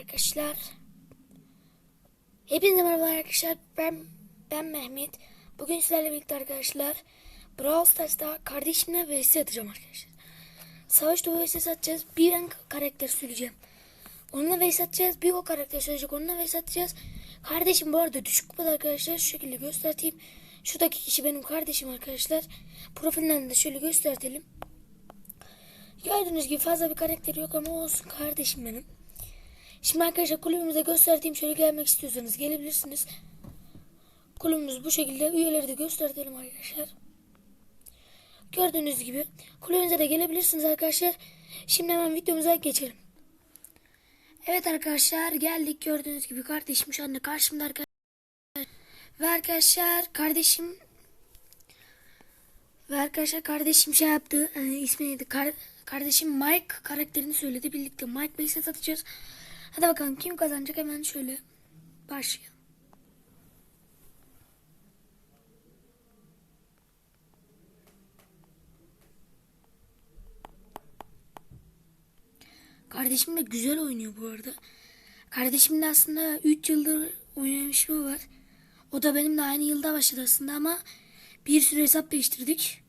Arkadaşlar. Hepinize merhaba arkadaşlar. Ben ben Mehmet. Bugün sizlerle birlikte arkadaşlar Brawl Stars'ta kardeşimle vs atacağım arkadaşlar. Savaş dolu vs atacağız. Bir ben karakter söyleyeceğim Onunla vs atacağız. Bir o karakter söyleyecek onunla vs atacağız. Kardeşim bu arada düşük kupada arkadaşlar. Şu şekilde göstereyim Şuradaki kişi benim kardeşim arkadaşlar. Profilinden de şöyle göstertelim. Gördüğünüz gibi fazla bir karakteri yok ama olsun kardeşim benim Şimdi arkadaşlar kulübümüze gösterdiğim şöyle gelmek istiyorsanız gelebilirsiniz. Kulübümüz bu şekilde. Üyeleri de göstertelim arkadaşlar. Gördüğünüz gibi kulübümüze de gelebilirsiniz arkadaşlar. Şimdi hemen videomuza geçelim. Evet arkadaşlar geldik gördüğünüz gibi kardeşim şu anda karşımda arkadaşlar. Ve arkadaşlar kardeşim ve arkadaşlar kardeşim şey yaptı. E, ismi neydi? Kar- kardeşim Mike karakterini söyledi. Birlikte Mike Base'e atacağız. Hadi bakalım kim kazanacak hemen şöyle başlayalım. Kardeşim de güzel oynuyor bu arada. Kardeşim de aslında 3 yıldır oynamışlığı var. O da benimle aynı yılda başladı aslında ama bir sürü hesap değiştirdik.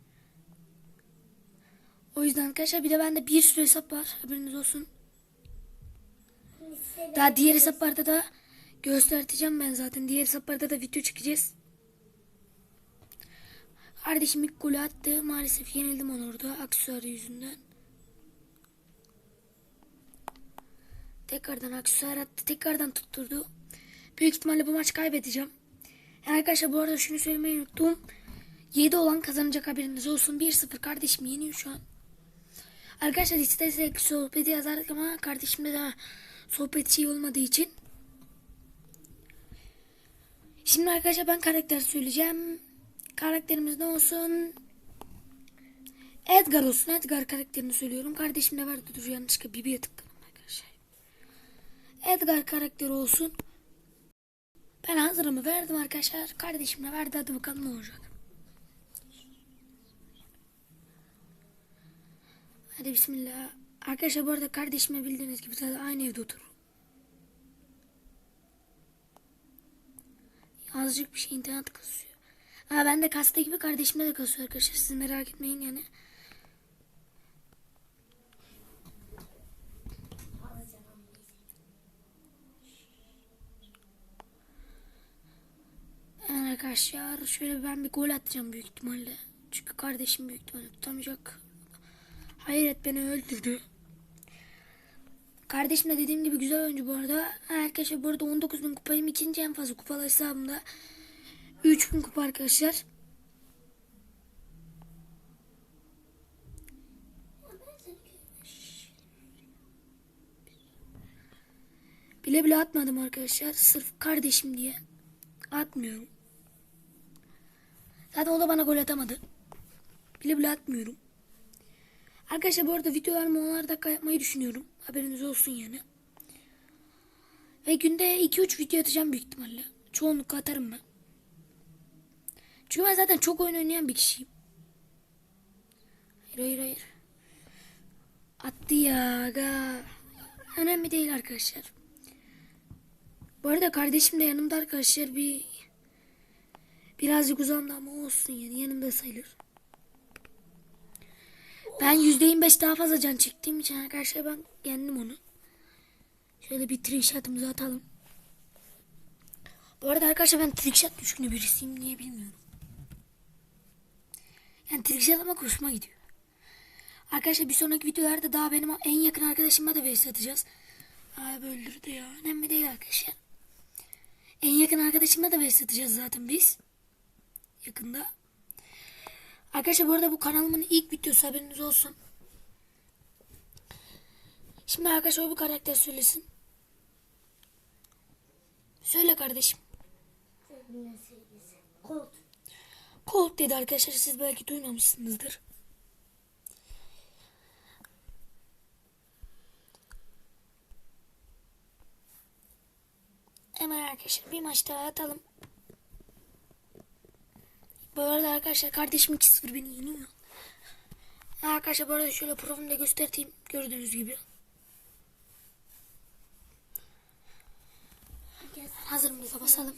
O yüzden arkadaşlar bir de bende bir sürü hesap var. Haberiniz olsun. Daha diğer hesaplarda da göstereceğim ben zaten. Diğer hesaplarda da video çekeceğiz. Kardeşim ilk golü attı. Maalesef yenildim onu orada. Aksesuarı yüzünden. Tekrardan aksesuar attı. Tekrardan tutturdu. Büyük ihtimalle bu maç kaybedeceğim. Yani arkadaşlar bu arada şunu söylemeyi unuttum. 7 olan kazanacak haberiniz olsun. 1-0 kardeşim yeniyor şu an. Arkadaşlar istersek sohbeti yazardık ama kardeşimde daha sohbet şey olmadığı için. Şimdi arkadaşlar ben karakter söyleyeceğim. Karakterimiz ne olsun? Edgar olsun. Edgar karakterini söylüyorum. Kardeşim de vardı dur yanlışlıkla Bibi'ye tıkladım arkadaşlar. Edgar karakteri olsun. Ben hazırımı verdim arkadaşlar. Kardeşim de verdi. Hadi bakalım ne olacak. Hadi bismillah. Arkadaşlar bu arada kardeşime bildiğiniz gibi zaten aynı evde oturur. Azıcık bir şey internet kasıyor. Ha ben de kasta gibi kardeşimde de kasıyor arkadaşlar. Siz merak etmeyin yani. Evet arkadaşlar şöyle ben bir gol atacağım büyük ihtimalle. Çünkü kardeşim büyük ihtimalle tutamayacak. Hayret beni öldürdü. Kardeşim de dediğim gibi güzel oyuncu bu arada. Arkadaşlar bu arada 19 bin kupayım. ikinci en fazla kupalı hesabımda. 3 bin kupa arkadaşlar. Bile bile atmadım arkadaşlar. Sırf kardeşim diye. Atmıyorum. Zaten o da bana gol atamadı. Bile bile atmıyorum. Arkadaşlar bu arada videolarımı 10'ar dakika yapmayı düşünüyorum. Haberiniz olsun yani. Ve günde 2-3 video atacağım büyük ihtimalle. Çoğunlukla atarım ben. Çünkü ben zaten çok oyun oynayan bir kişiyim. Hayır hayır hayır. Attı ya. Önemli değil arkadaşlar. Bu arada kardeşim de yanımda arkadaşlar bir birazcık uzamda ama olsun yani yanımda sayılır. Ben %25 daha fazla can çektiğim için arkadaşlar ben yendim onu. Şöyle bir trick shot'ımızı atalım. Bu arada arkadaşlar ben trick shot düşkünü birisiyim niye bilmiyorum. Yani trick shot ama hoşuma gidiyor. Arkadaşlar bir sonraki videolarda daha benim en yakın arkadaşıma da vs atacağız. Abi öldürdü ya. Önemli değil arkadaşlar. En yakın arkadaşıma da vs atacağız zaten biz. Yakında. Arkadaşlar bu arada bu kanalımın ilk videosu haberiniz olsun. Şimdi arkadaşlar bu karakter söylesin. Söyle kardeşim. Colt. Colt dedi arkadaşlar siz belki duymamışsınızdır. Hemen arkadaşlar bir maç daha atalım. Bu arada arkadaşlar kardeşim 2-0 beni yeniyor. Arkadaşlar bu arada şöyle profilimde göstereyim gördüğünüz gibi. hazırımıza basalım.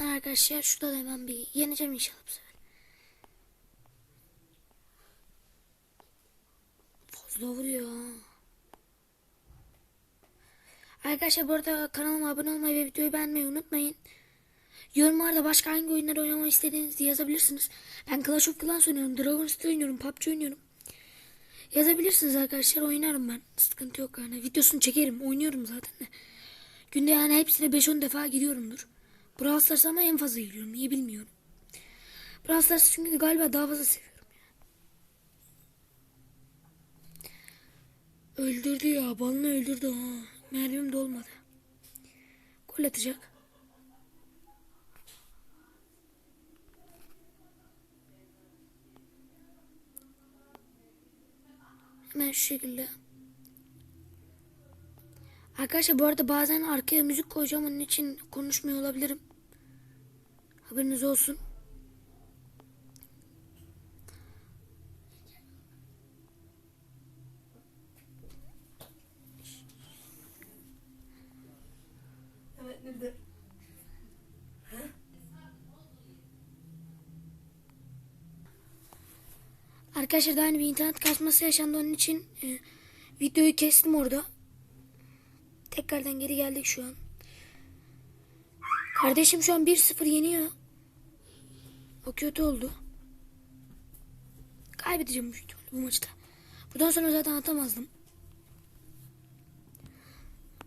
Ben arkadaşlar şurada da hemen bir yeneceğim inşallah bu sefer. Fazla vuruyor. Arkadaşlar bu arada kanalıma abone olmayı ve videoyu beğenmeyi unutmayın. Yorumlarda başka hangi oyunları oynamayı istediğinizi yazabilirsiniz. Ben Clash of Clans oynuyorum, Dragon's oynuyorum, PUBG oynuyorum. Yazabilirsiniz arkadaşlar oynarım ben. Sıkıntı yok yani. Videosunu çekerim. Oynuyorum zaten de. Günde yani hepsine 5-10 defa giriyorumdur. Brawl Stars ama en fazla giriyorum. Niye bilmiyorum. Brawl Stars çünkü galiba daha fazla seviyorum. Öldürdü ya. Balını öldürdü. Mermim dolmadı. Gol atacak. Hemen şu şekilde. Arkadaşlar bu arada bazen arkaya müzik koyacağım onun için konuşmuyor olabilirim. Haberiniz olsun. Arkadaşlar daha yeni bir internet kasması yaşandı onun için e, videoyu kestim orada. Tekrardan geri geldik şu an. Kardeşim şu an 1-0 yeniyor. O kötü oldu. Kaybedeceğim ihtimalle bu maçta. Buradan sonra zaten atamazdım.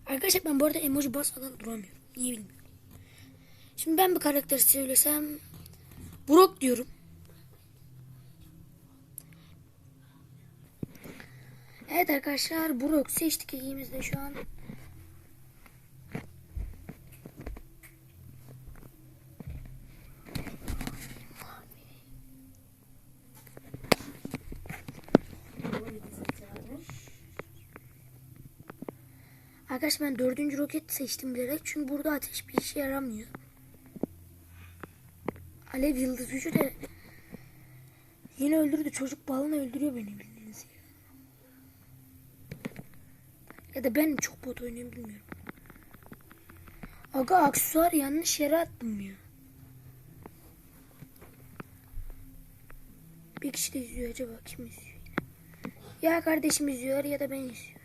Arkadaşlar ben bu arada emoji basmadan duramıyorum. Niye bilmiyorum. Şimdi ben bir karakter söylesem Brock diyorum. Evet arkadaşlar Brock seçtik ikimiz de şu an. Arkadaşlar ben dördüncü roket seçtim bilerek çünkü burada ateş bir işe yaramıyor. Alev yıldız gücü de yine öldürdü çocuk balını öldürüyor beni bildiğiniz gibi. Ya da ben çok bot oynuyorum bilmiyorum. Aga aksesuar yanlış yere attım ya. Bir kişi de izliyor acaba kim izliyor? Ya kardeşim izliyor ya da ben izliyorum.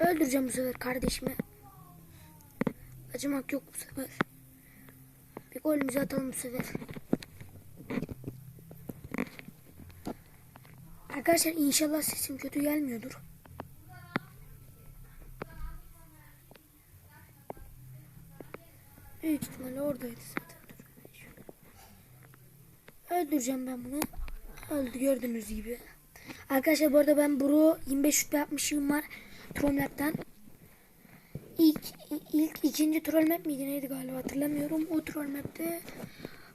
Öldüreceğim bu sefer kardeşimi. Acımak yok bu sefer. Bir golümüzü atalım bu sefer. Arkadaşlar inşallah sesim kötü gelmiyordur. Büyük ihtimalle oradaydı zaten. Öldüreceğim ben bunu. Öldü gördüğünüz gibi. Arkadaşlar bu arada ben Bro 25 şut yapmışım var. Trollmap'ten. İlk, ilk ikinci troll map miydi neydi galiba hatırlamıyorum. O troll map'te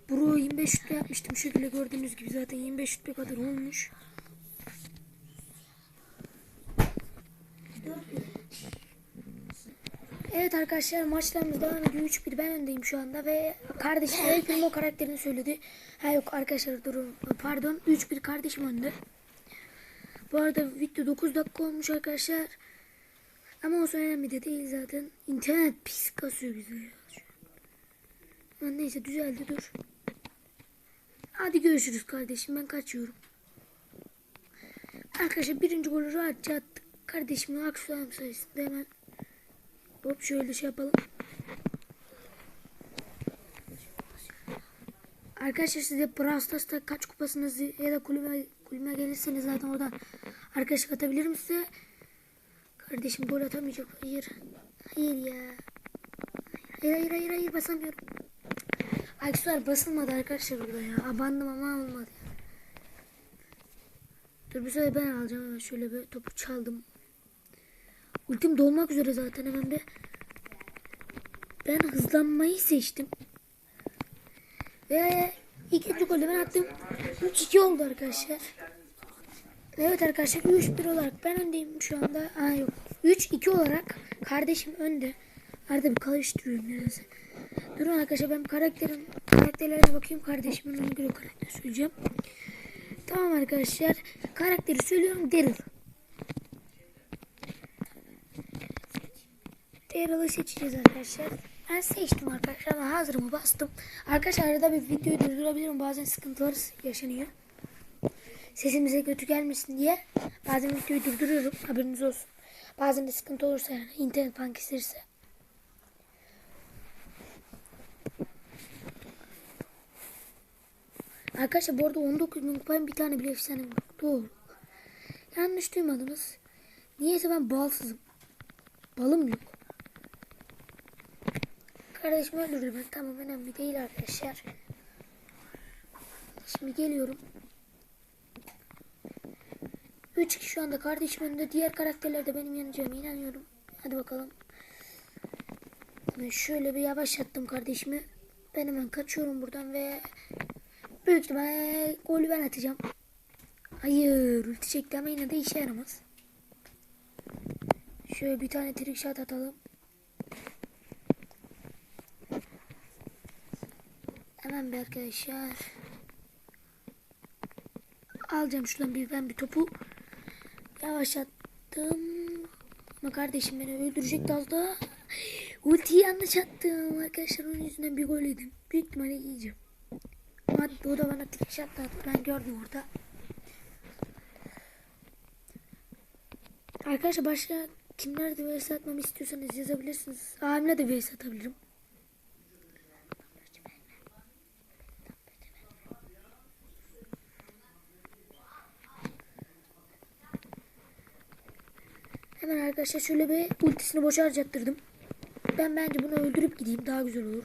Bro 25 şut yapmıştım. Şekilde gördüğünüz gibi zaten 25 şut kadar olmuş. Evet arkadaşlar maçlarımız devam ediyor. 3-1 ben öndeyim şu anda ve kardeşim El Primo karakterini söyledi. Ha yok arkadaşlar durun pardon 3-1 kardeşim önde. Bu arada video 9 dakika olmuş arkadaşlar. Ama o önemli de değil zaten. İnternet pis kasıyor bize ya. Ama neyse düzeldi dur. Hadi görüşürüz kardeşim ben kaçıyorum. Arkadaşlar birinci golü rahatça attık. Kardeşimin aksuarım sayesinde hemen Hop şöyle şey yapalım. Arkadaşlar size Brawl Stars'ta kaç kupasınız ya da kulübe, kulübe gelirseniz zaten oradan arkadaşlık atabilirim size. Kardeşim gol atamayacak. Hayır. Hayır ya. Hayır hayır hayır hayır basamıyorum. Aksuar basılmadı arkadaşlar burada ya. Abandım ama olmadı. Dur bir sefer ben alacağım şöyle bir topu çaldım. Ultim dolmak üzere zaten hemen de. Ben hızlanmayı seçtim. Ve ikinci golü ben attım. 3-2 oldu arkadaşlar. Evet arkadaşlar 3-1 olarak ben öndeyim şu anda. Aa yok. 3-2 olarak kardeşim önde. Arada bir karıştırıyorum nedense. Durun arkadaşlar ben karakterim karakter karakterlerine bakayım. Kardeşimin ona göre karakter söyleyeceğim. Tamam arkadaşlar. Karakteri söylüyorum. Daryl. Daryl'ı seçeceğiz arkadaşlar. Ben seçtim arkadaşlar. Ben hazırımı bastım. Arkadaşlar arada bir videoyu durdurabilirim. Bazen sıkıntılar yaşanıyor. Sesimize kötü gelmesin diye bazen videoyu durduruyorum. Haberiniz olsun. Bazen de sıkıntı olursa yani internet falan kesilirse. Arkadaşlar bu arada 19 bin kupayım bir tane bile efsane var. Doğru. Yanlış duymadınız. Niyeyse ben balsızım. Balım yok. Kardeşimi öldürdüm. Tamam önemli değil arkadaşlar. Şimdi geliyorum. 3 kişi şu anda kardeşim önünde. Diğer karakterler de benim yeneceğime inanıyorum. Hadi bakalım. Ben şöyle bir yavaşlattım kardeşimi. Ben hemen kaçıyorum buradan ve büyük ihtimalle golü ben atacağım. Hayır ulti çekti ama yine de işe yaramaz. Şöyle bir tane trick shot atalım. Hemen bir arkadaşlar. Alacağım şuradan bir ben bir topu. Yavaşlattım. Ama kardeşim beni öldürecekti az daha. Ultiyi yanlış attım. Arkadaşlar onun yüzünden bir gol yedim. Büyük ihtimalle yiyeceğim. Ama o da bana trick attı. Ben gördüm orada. Arkadaşlar başka kimler de vs atmamı istiyorsanız yazabilirsiniz. Abimle de vs atabilirim. Hemen arkadaşlar şöyle bir ultisini boşa harcattırdım. Ben bence bunu öldürüp gideyim daha güzel olur.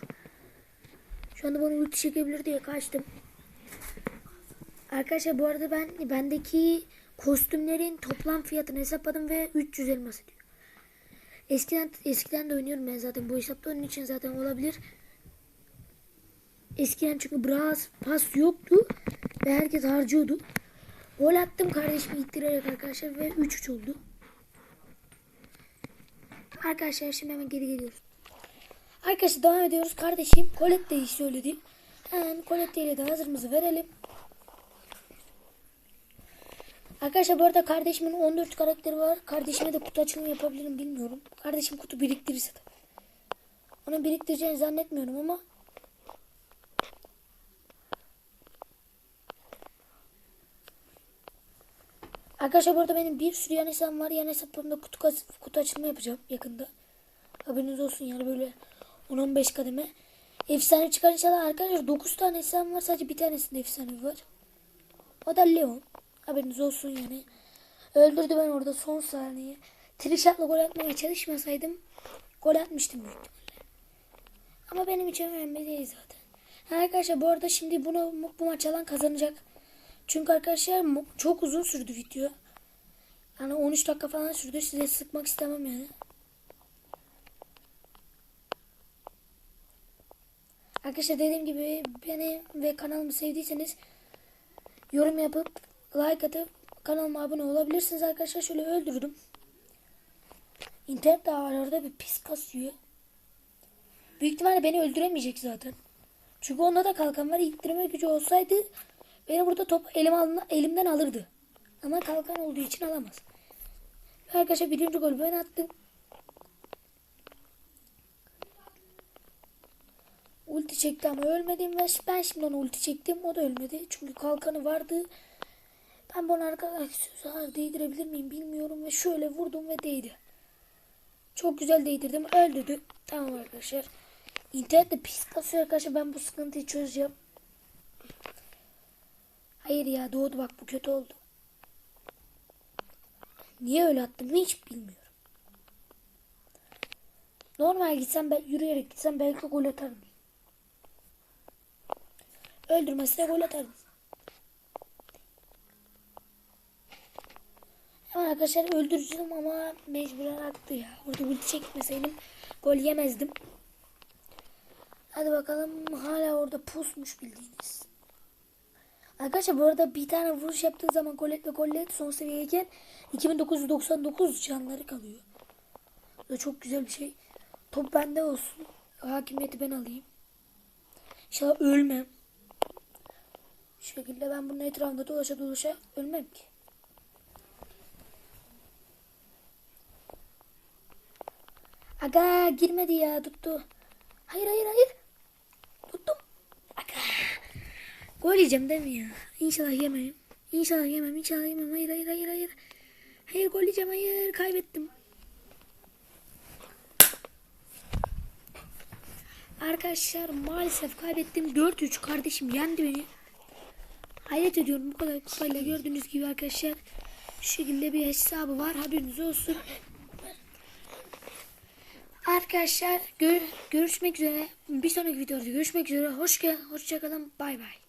Şu anda bana ulti çekebilir diye kaçtım. Arkadaşlar bu arada ben bendeki kostümlerin toplam fiyatını hesapladım ve 300 elmas ediyor. Eskiden eskiden de oynuyorum ben zaten bu hesapta onun için zaten olabilir. Eskiden çünkü Braz pas yoktu ve herkes harcıyordu. Gol attım kardeşimi ittirerek arkadaşlar ve 3-3 oldu. Arkadaşlar şimdi hemen geri geliyoruz. Arkadaşlar devam ediyoruz. Kardeşim Colette'yi söyledi. Hemen Colette ile de hazırımızı verelim. Arkadaşlar bu arada kardeşimin 14 karakteri var. Kardeşime de kutu açılımı yapabilirim bilmiyorum. Kardeşim kutu biriktirirse tabii. Onu biriktireceğini zannetmiyorum ama Arkadaşlar bu arada benim bir sürü yan hesabım var. Yan hesaplarımda kutu, kutu açılımı yapacağım yakında. Haberiniz olsun yani böyle 10-15 kademe. Efsane çıkar inşallah arkadaşlar. 9 tane hesabım var. Sadece bir tanesinde efsane var. O da Leon. Haberiniz olsun yani. Öldürdü ben orada son saniye. Trişatla gol atmaya çalışmasaydım gol atmıştım büyük ihtimalle. Ama benim için önemli değil zaten. Arkadaşlar bu arada şimdi bunu bu maç alan kazanacak. Çünkü arkadaşlar çok uzun sürdü video. Yani 13 dakika falan sürdü. Size sıkmak istemem yani. Arkadaşlar dediğim gibi beni ve kanalımı sevdiyseniz yorum yapıp like atıp kanalıma abone olabilirsiniz arkadaşlar. Şöyle öldürdüm. İnternet de arada bir pis kasıyor. Büyük ihtimalle beni öldüremeyecek zaten. Çünkü onda da kalkan var. İttirme gücü olsaydı beni burada top elim alına, elimden alırdı. Ama kalkan olduğu için alamaz. Arkadaşlar birinci golü ben attım. Ulti çekti ama ölmedim ve ben şimdi onu ulti çektim. O da ölmedi. Çünkü kalkanı vardı. Ben bunu arkadaşlar değdirebilir miyim bilmiyorum. Ve şöyle vurdum ve değdi. Çok güzel değdirdim. Öldürdü. Tamam arkadaşlar. İnternet de pis kasıyor arkadaşlar. Ben bu sıkıntıyı çözeceğim. Hayır ya doğdu bak bu kötü oldu. Niye öyle attım hiç bilmiyorum. Normal gitsem ben yürüyerek gitsem belki gol atarım. Öldürmezse gol atarım. Hemen arkadaşlar öldürücüydüm ama mecburen attı ya. Orada ulti çekmeseydim gol yemezdim. Hadi bakalım hala orada pusmuş bildiğiniz. Arkadaşlar bu arada bir tane vuruş yaptığı zaman Colette ve Colette son seviyeyken 2999 canları kalıyor. Da çok güzel bir şey. Top bende olsun. Hakimiyeti ben alayım. İnşallah ölmem. Şu şekilde ben bunun etrafında dolaşa dolaşa ölmem ki. Aga girmedi ya tuttu. Hayır hayır hayır. Tuttum. Aga. Gol yiyeceğim değil mi ya? İnşallah yemeyim. İnşallah yemem. İnşallah yemem. Hayır hayır hayır hayır. Hayır gol yiyeceğim. Hayır kaybettim. Arkadaşlar maalesef kaybettim. 4-3 kardeşim yendi beni. Hayret ediyorum bu kadar kupayla gördüğünüz gibi arkadaşlar. Şu şekilde bir hesabı var haberiniz olsun. Arkadaşlar gör- görüşmek üzere. Bir sonraki videoda görüşmek üzere. Hoş gel, hoşça kalın. Bay bay.